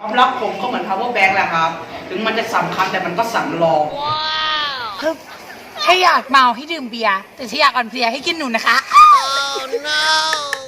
ความรักผมก็เหมือน power bank แหละครับ ถึงมันจะสำคัญแต่มันก็สำรองฮึบถ้าอยากเมาให้ดื่มเบียร์แต่ถ้าอยากอ่อนเพลียให้กินหนูนะคะส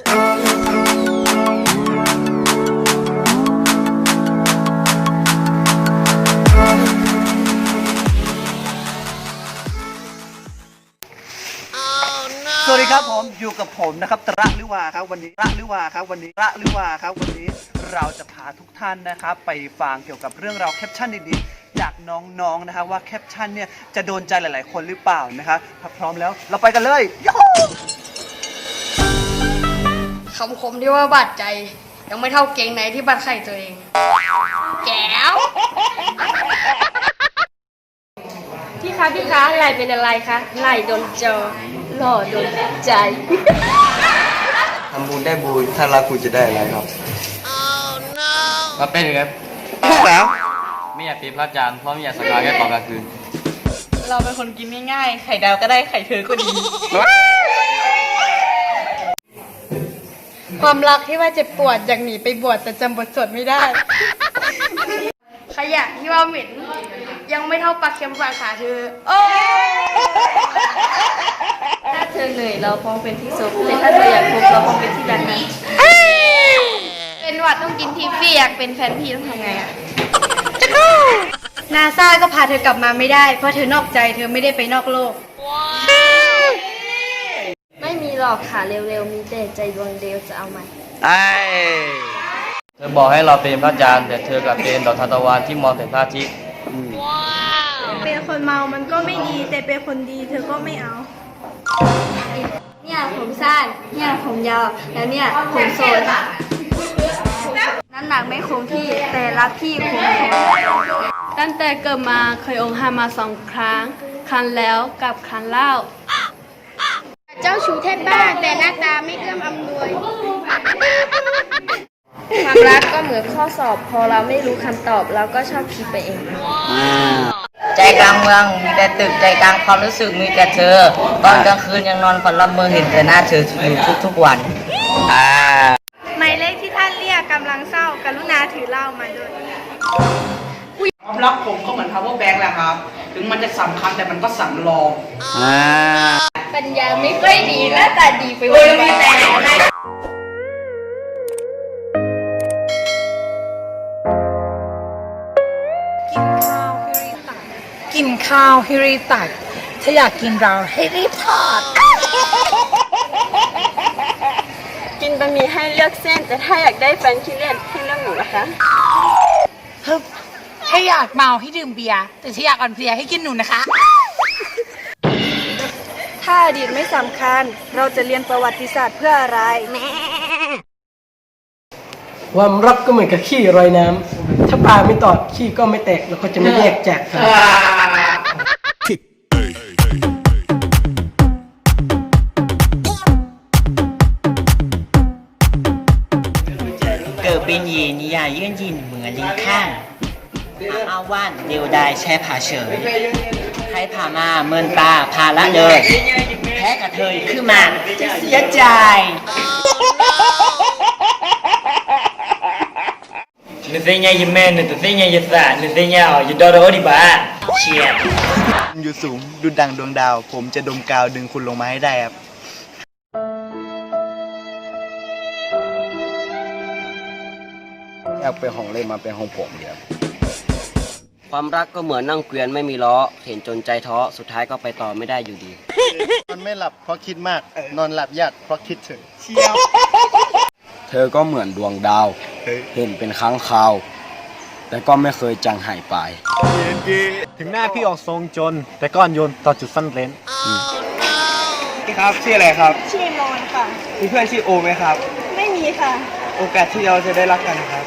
อยู่กับผมนะครับตระลิวาครับวันนี้ตระลิวาครับวันนี้ตระลิวาครับวันนี้เราจะพาทุกท่านนะครับไปฟังเกี่ยวกับเรื่องราวแคปชั่นดีๆจากน้องๆนะครับว่าแคปชั่นเนี่ยจะโดนใจหลายๆ คนหรือเปล่านะครับถ้าพร้อมแล้วเราไปกันเลยโยคำคมที่ว่าบาดใจ ยังไม่เท่าเกงในที่บาดไข่ตัวเองแก้ว คะพี่คะไหลเป็นอะไรคะไหลโดนจอหล่อโดนใจทำบุญได้บุญถ้ารักคุณจะได้อะไรครับ มาเป็นครับแล้วไม่อยากตีพระอาจารย์เพราะไม่อยากสกายแค่ตอนกลางคืนเราเป็นคนกินง่ายๆ ไข่ดาวก็ได้ไข่เธอก็ดี ความรักที่ว่าเจ็บปวดอยากหนีไปบวชแต่จำบทสวดไม่ได้ ขยะที่ว่าเหม็น ยังไม่เท่าปลาเค็มฝาขาเธอโอ้ถ้าเธอเหนื่อยเราคงเป็นที่สุขแต่ถ้าเธออยากพบเราคงเป็นที่ดันนะเป็นหวัดต้องกินทีฟี่อยากเป็นแฟนพี่ต้องทำไงอะนาซาก็พาเธอกลับมาไม่ได้ เพราะเธอนอกใจเธอไม่ได้ไปนอกโลก ไม่มีหรอกค่ะเร็วๆ มีแต่ใจดวงเดียวจะเอาไหมไอ้เธอบอกให้เราเป็นพระอาจารย์แต่เธอกลับเป็นดอกทานตะวันที่มองแต่พระอาทิตย์ เป็นคนเมามันก็ไม่ดี แต่เป็นคนดีเธอก็ไม่เอา เนี่ยผมสั้น เนี่ยผมยาว แล้วเนี่ยผมโซนน้ำหนักไม่คงที่แต่รักพี่คงทนตั้งแต่เกิดมาเคยองค์หามาสองครั้ง ครั้งแล้วกับครั้งเล่า เจ้าชู้แท้บ้าแต่หน้าตาไม่เอื้อ รักก็เหมือนข้อสอบ พอเราไม่รู้คำตอบเราก็ชอบคิดไปเอง ใจกลางเมืองมีแต่ตึกใจกลางความรู้สึกมีแต่เธอ ตอนกลางคืนยังนอนฝันละเมอเห็นแต่หน้าเธออยู่ทุกๆวัน อ่า หมายเลขที่ท่านเรียกกำลังเศร้ากรุณาถือเหล้ามาด้วย ความรักผมก็เหมือน power bank แหละครับ ถึงมันจะสำคัญแต่มันก็สำรอง อ่า ปัญญาไม่ค่อยดีหน้าตาดีไปวันวั นกินข้าวให้รีบตักถ้าอยากกินเราให้รีบทอด กินบะหมี่ให้เลือกเส้น แต่ถ้าอยากได้แฟนขี้เล่นให้เลือกหนูนะคะ ฮึบถ้าอยากเมาให้ดื่มเบียร์แต่ถ้าอยากอ่อนเพลียให้กินหนูนะคะ ถ้าอดีตไม่สำคัญ เราจะเรียนประวัติศาสตร์เพื่ออะไร ความรักก็เหมือนกับขี้รอยน้ำ ถ้าปลาไม่ตอดขี้ก็ไม่แตกแล้วก็จะไม่แยกจากกัน เกิดเป็นหยีนิยายยื่นยินเหมือนลิงข้างหาอาว่านเดียวดายแช่ผาเฉยใครผ่ามาเมินตาพาละเลยแพ้กระเทยขึ้นมาจะเสียใจ Nantinya je men, nantinya je tak, nantinya je doro di ba. เชียบอยู่สูงดุดดังดวงดาว ผมจะดมกาวดึงคุณลงมาให้ได้ครับ อยากไปห้องเล่นมาเป็นห้องผมเดียวความรักก็เหมือนนั่งเกวียนไม่มีล้อ เห็นจนใจท้อ สุดท้ายก็ไปต่อไม่ได้อยู่ดี นอนไม่หลับเพราะคิดมาก นอนหลับยากเพราะคิดถึงเธอก็เหมือนดวงดาวเฮ้ยเห็นเป็นครั้งคราว แต่ก็ไม่เคยจางหายไป ถึงหน้าพี่ออกทรงจน แต่ก้อนโยนต่อจุดสั้นเลนพี่ครับชื่ออะไรครับ ชื่อโมนค่ะ มีเพื่อนชื่อโอไหมครับ ไม่มีค่ะ โอกาสที่เราจะได้รักกันครับ